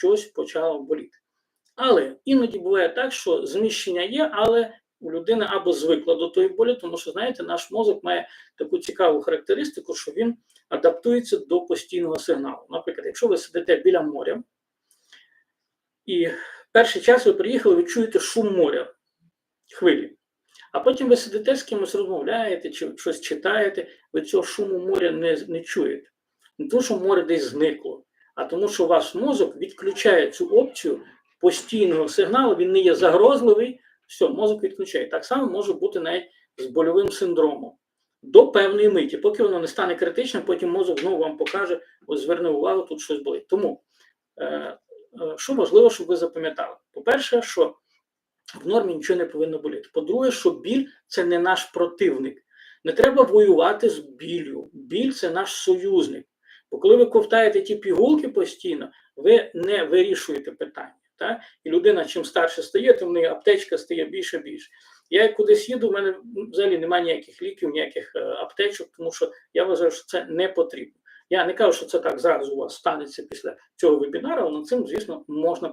щось почало боліти. Але іноді буває так, що зміщення є, але у людини або звикла до тої болі, тому що, знаєте, наш мозок має таку цікаву характеристику, що він адаптується до постійного сигналу. Наприклад, якщо ви сидите біля моря, і перший час ви приїхали, ви чуєте шум моря, хвилі. А потім ви сидите з кимось розмовляєте чи щось читаєте, ви цього шуму моря не, не чуєте. Не тому, що море десь зникло, а тому, що ваш мозок відключає цю опцію постійного сигналу, він не є загрозливий, все, мозок відключає. Так само може бути навіть з больовим синдромом. До певної миті, поки воно не стане критичним, потім мозок знову вам покаже, ось зверни увагу, тут щось болить. Тому, е, е, що важливо, щоб ви запам'ятали? По-перше, що в нормі нічого не повинно боліти. По-друге, що біль це не наш противник. Не треба воювати з біллю. Біль це наш союзник. Бо коли ви ковтаєте ті пігулки постійно, ви не вирішуєте питання. Так? І людина, чим старше стає, тим в неї аптечка стає більше і більше. Я кудись їду, в мене взагалі немає ніяких ліків, ніяких е, аптечок, тому що я вважаю, що це не потрібно. Я не кажу, що це так зараз у вас станеться після цього вебінару, але над цим, звісно, можна